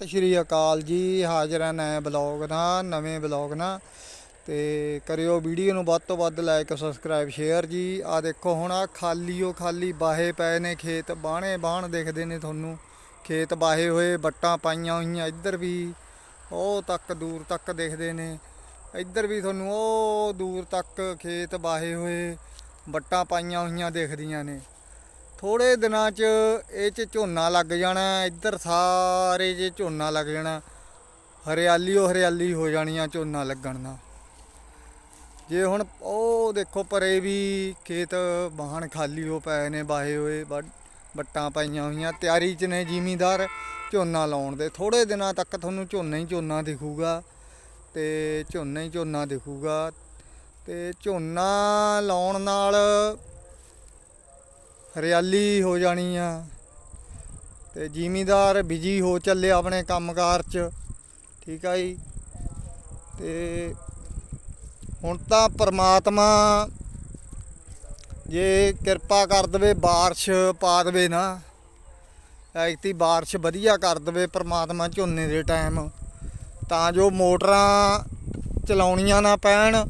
ਸਤਿ ਸ਼੍ਰੀ ਅਕਾਲ ਜੀ, ਹਾਜ਼ਰ ਹਾਂ ਨਵੇਂ ਬਲੌਗ ਨਾਲ, ਨਵੇਂ ਬਲੌਗ ਨਾਲ। ਤੇ ਕਰਿਓ ਵੀਡੀਓ ਨੂੰ ਵੱਧ ਤੋਂ ਵੱਧ ਲਾਈਕ ਸਬਸਕ੍ਰਾਈਬ, ਸ਼ੇਅਰ ਜੀ। ਆ ਦੇਖੋ ਹੁਣ ਆ ਖਾਲੀ ਉਹ ਖਾਲੀ ਬਾਹੇ ਪਏ ਨੇ ਖੇਤ ਬਾਣੇ ਬਾਣ ਦਿਖਦੇ ਨੇ ਤੁਹਾਨੂੰ। ਖੇਤ ਬਾਹੇ ਹੋਏ ਬੱਟਾਂ ਪਾਈਆਂ ਹੋਈਆਂ, ਇੱਧਰ ਵੀ ਉਹ ਤੱਕ ਦੂਰ ਤੱਕ ਦਿਖਦੇ ਨੇ। ਇੱਧਰ ਵੀ ਤੁਹਾਨੂੰ ਉਹ ਦੂਰ ਤੱਕ ਖੇਤ ਬਾਹੇ ਹੋਏ ਬੱਟਾਂ ਪਾਈਆਂ ਹੋਈਆਂ ਦਿਖਦੀਆਂ ਨੇ। ਥੋੜੇ ਦਿਨਾਂ 'ਚ ਇਹ 'ਚ ਝੋਨਾ ਲੱਗ ਜਾਣਾ, ਇੱਧਰ ਸਾਰੇ 'ਚ ਝੋਨਾ ਲੱਗ ਜਾਣਾ, ਹਰਿਆਲੀ ਉਹ ਹਰਿਆਲੀ ਹੋ ਜਾਣੀ ਆ ਝੋਨਾ ਲੱਗਣ ਨਾਲ। ਜੇ ਹੁਣ ਉਹ ਦੇਖੋ ਪਰੇ ਵੀ ਖੇਤ ਬਾਹਣ ਖਾਲੀ ਹੋ ਪਏ ਨੇ ਬਾਹੇ ਹੋਏ ਵੱਢ- ਵੱਟਾਂ ਪਾਈਆਂ ਹੋਈਆਂ, ਤਿਆਰੀ 'ਚ ਨੇ ਜ਼ਿਮੀਂਦਾਰ ਝੋਨਾ ਲਾਉਣ ਦੇ। ਥੋੜੇ ਦਿਨਾਂ ਤੱਕ ਤੁਹਾਨੂੰ ਝੋਨਾ ਹੀ ਝੋਨਾ ਦਿਖੂਗਾ ਤੇ ਝੋਨਾ ਹੀ ਝੋਨਾ ਦਿਖੂਗਾ ਤੇ ਝੋਨਾ ਲਾਉਣ ਨਾਲ ਹਰਿਆਲੀ ਹੋ ਜਾਣੀ ਆ। ਤੇ ਜ਼ਿਮੀਦਾਰ ਬਿਜ਼ੀ ਹੋ ਚੱਲੇ ਆਪਣੇ ਕੰਮਕਾਰ 'ਚ, ਠੀਕ ਆ ਜੀ? ਤੇ ਹੁਣ ਤਾਂ ਪਰਮਾਤਮਾ ਜੇ ਕਿਰਪਾ ਕਰ ਦਵੇ, ਬਾਰਿਸ਼ ਪਾ ਦਵੇ ਨਾ ਐਕਤੀ ਬਾਰਿਸ਼ ਵਧੀਆ ਕਰ ਦਵੇ ਪਰਮਾਤਮਾ ਝੋਨੇ ਦੇ ਟਾਈਮ, ਤਾਂ ਜੋ ਮੋਟਰਾਂ ਚਲਾਉਣੀਆਂ ਨਾ ਪੈਣ।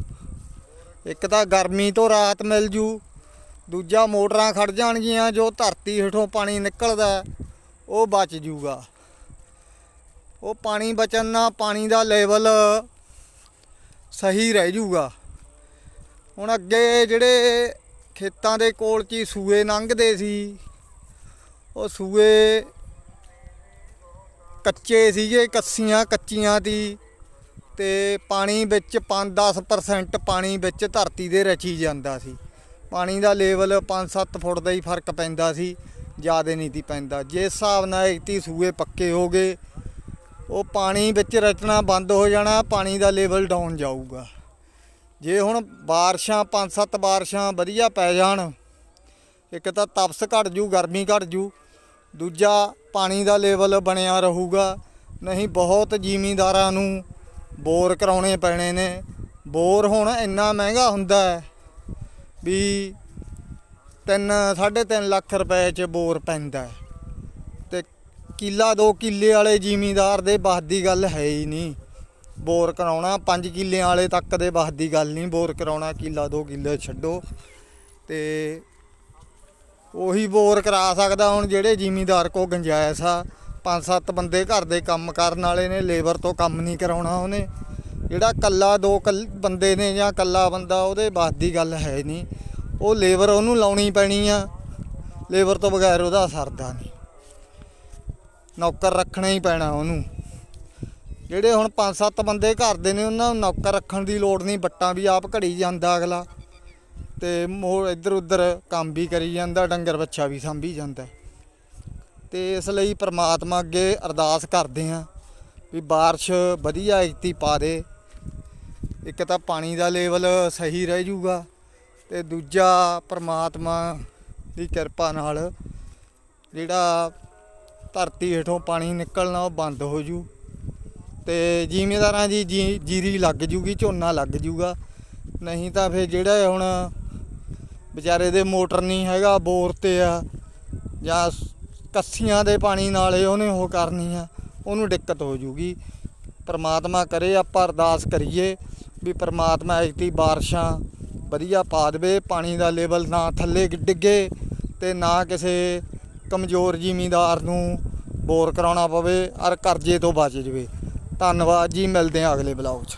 ਇੱਕ ਤਾਂ ਗਰਮੀ ਤੋਂ ਰਾਤ ਮਿਲ ਜੂ। ਦੂਜਾ ਮੋਟਰਾਂ ਖੜ ਜਾਣਗੀਆਂ, ਜੋ ਧਰਤੀ ਹੇਠੋਂ ਪਾਣੀ ਨਿਕਲਦਾ ਉਹ ਬਚ ਜੂਗਾ। ਉਹ ਪਾਣੀ ਬਚਣ ਨਾਲ ਪਾਣੀ ਦਾ ਲੈਵਲ ਸਹੀ ਰਹਿ ਜੂਗਾ। ਹੁਣ ਅੱਗੇ ਜਿਹੜੇ ਖੇਤਾਂ ਦੇ ਕੋਲ ਚ ਹੀ ਸੂਏ ਲੰਘਦੇ ਸੀ, ਉਹ ਸੂਏ ਕੱਚੇ ਸੀਗੇ, ਕੱਸੀਆਂ ਕੱਚੀਆਂ ਦੀ ਤੇ ਪਾਣੀ ਵਿੱਚ 5-10% ਪਾਣੀ ਵਿੱਚ ਧਰਤੀ ਦੇ ਰਚੀ ਜਾਂਦਾ ਸੀ। ਪਾਣੀ ਦਾ ਲੈਵਲ 5-7 ਫੁੱਟ ਦਾ ਹੀ ਫ਼ਰਕ ਪੈਂਦਾ ਸੀ, ਜ਼ਿਆਦਾ ਨਹੀਂ ਤੀ ਪੈਂਦਾ। ਜਿਸ ਹਿਸਾਬ ਨਾਲ ਇਕਤੀ ਸੂਏ ਪੱਕੇ ਹੋ ਗਏ, ਉਹ ਪਾਣੀ ਵਿੱਚ ਰਚਣਾ ਬੰਦ ਹੋ ਜਾਣਾ, ਪਾਣੀ ਦਾ ਲੈਵਲ ਡਾਊਨ ਜਾਊਗਾ। ਜੇ ਹੁਣ ਬਾਰਿਸ਼ਾਂ 5-7 ਬਾਰਿਸ਼ਾਂ ਵਧੀਆ ਪੈ ਜਾਣ, ਇੱਕ ਤਾਂ ਤਪਸ ਘਟ ਜੂ, ਗਰਮੀ ਘਟ ਜੂ, ਦੂਜਾ ਪਾਣੀ ਦਾ ਲੈਵਲ ਬਣਿਆ ਰਹੂਗਾ, ਨਹੀਂ ਬਹੁਤ ਜ਼ਿਮੀਂਦਾਰਾਂ ਨੂੰ ਬੋਰ ਕਰਾਉਣੇ ਪੈਣੇ ਨੇ। ਬੋਰ ਹੁਣ ਇੰਨਾ ਮਹਿੰਗਾ ਹੁੰਦਾ ਹੈ ਵੀ 3 3.5 ਲੱਖ ਰੁਪਏ ਚ ਬੋਰ ਪੈਂਦਾ ਹੈ। ਤੇ ਕਿੱਲਾ 2 ਕਿੱਲੇ ਵਾਲੇ ਜ਼ਿਮੀਂਦਾਰ ਦੇ ਬਸ ਦੀ ਗੱਲ ਹੈ ਹੀ ਨਹੀਂ। ਬੋਰ ਕਰਾਉਣਾ 5 ਕਿੱਲਿਆਂ ਵਾਲੇ ਤੱਕ ਦੇ ਬਸ ਦੀ ਗੱਲ ਨਹੀਂ। ਬੋਰ ਕਰਾਉਣਾ, ਕਿੱਲਾ 2 ਕਿੱਲੇ ਛੱਡੋ। ਤੇ ਉਹੀ ਬੋਰ ਕਰਾ ਸਕਦਾ ਹੁਣ ਜਿਹੜੇ ਜ਼ਿਮੀਂਦਾਰ ਕੋ ਗੰਜਾਇਸ਼ ਆ। ਪੰਜ ਸੱਤ ਬੰਦੇ ਘਰ ਦੇ ਕੰਮ ਕਰਨ ਵਾਲੇ ਨੇ, ਲੇਬਰ ਤੋਂ ਕੰਮ ਨਹੀਂ ਕਰਾਉਣਾ ਉਹਨੇ। ਜਿਹੜਾ ਕੱਲਾ ਦੋ ਕੱਲ ਬੰਦੇ ਨੇ ਜਾਂ ਕੱਲਾ ਬੰਦਾ, ਉਹਦੇ ਬਸ ਦੀ ਗੱਲ ਹੈ ਨਹੀਂ। ਉਹ ਲੇਬਰ ਉਹਨੂੰ ਲਾਉਣੀ ਪੈਣੀ ਆ। ਲੇਬਰ ਤੋਂ ਬਗੈਰ ਉਹਦਾ ਸਰਦਾ ਨਹੀਂ। ਨੌਕਰ ਰੱਖਣਾ ਹੀ ਪੈਣਾ ਉਹਨੂੰ। ਜਿਹੜੇ ਹੁਣ ਪੰਜ ਸੱਤ ਬੰਦੇ ਘਰ ਦੇ ਨੇ, ਉਹਨਾਂ ਨੂੰ ਨੌਕਰ ਰੱਖਣ ਦੀ ਲੋੜ ਨਹੀਂ। ਬੱਟਾਂ ਵੀ ਆਪ ਘੜੀ ਜਾਂਦਾ ਅਗਲਾ। ਤੇ ਮੋੜ ਇੱਧਰ ਉੱਧਰ ਕੰਮ ਵੀ ਕਰੀ ਜਾਂਦਾ, ਡੰਗਰ ਬੱਚਾ ਵੀ ਸੰਭੀ ਜਾਂਦਾ। ਤੇ ਇਸ ਲਈ ਪ੍ਰਮਾਤਮਾ ਅੱਗੇ ਅਰਦਾਸ ਕਰਦੇ ਹਾਂ ਵੀ ਬਾਰਿਸ਼ ਵਧੀਆ ਇਕਤੀ ਪਾ ਦੇ। ਇੱਕ ਤਾਂ ਪਾਣੀ ਦਾ ਲੈਵਲ ਸਹੀ ਰਹਿ ਜਾਊਗਾ ਤੇ ਦੂਜਾ ਪ੍ਰਮਾਤਮਾ ਦੀ ਕਿਰਪਾ ਨਾਲ ਜਿਹੜਾ ਧਰਤੀ ਹੇਠੋਂ ਪਾਣੀ ਨਿਕਲਣਾ ਉਹ ਬੰਦ ਹੋ ਜੂ ਤੇ ਜ਼ਿਮੀਂਦਾਰਾਂ ਦੀ ਜੀ- ਜੀਰੀ ਲੱਗ ਜੂਗੀ, ਝੋਨਾ ਲੱਗ ਜੂਗਾ। ਨਹੀਂ ਤਾਂ ਫਿਰ ਜਿਹੜਾ ਹੁਣ ਵਿਚਾਰੇ ਦੇ ਮੋਟਰ ਨਹੀਂ ਹੈਗਾ, ਬੋਰ ਤੇ ਆ ਜਾਂ ਕੱਸੀਆਂ ਦੇ ਪਾਣੀ ਨਾਲ ਹੀ ਉਹਨੇ ਉਹ ਕਰਨੀ ਆ, ਉਹਨੂੰ ਦਿੱਕਤ ਹੋ ਜੂਗੀ। ਪਰਮਾਤਮਾ ਕਰੇ, ਆਪਾਂ ਅਰਦਾਸ ਕਰੀਏ ਵੀ ਪਰਮਾਤਮਾ ਐਤੀ ਬਾਰਿਸ਼ਾਂ ਵਧੀਆ ਪਾ ਦੇਵੇ, ਪਾਣੀ ਦਾ ਲੈਵਲ ਨਾ ਥੱਲੇ ਡਿੱਗੇ ਤੇ ਨਾ ਕਿਸੇ ਕਮਜ਼ੋਰ ਜ਼ਿਮੀਂਦਾਰ ਨੂੰ ਬੋਰ ਕਰਾਉਣਾ ਪਵੇ, ਔਰ ਕਰਜ਼ੇ ਤੋਂ ਬਚ ਜਵੇ। ਧੰਨਵਾਦ ਜੀ, ਮਿਲਦੇ ਹਾਂ ਅਗਲੇ ਬਲੌਗ 'ਚ।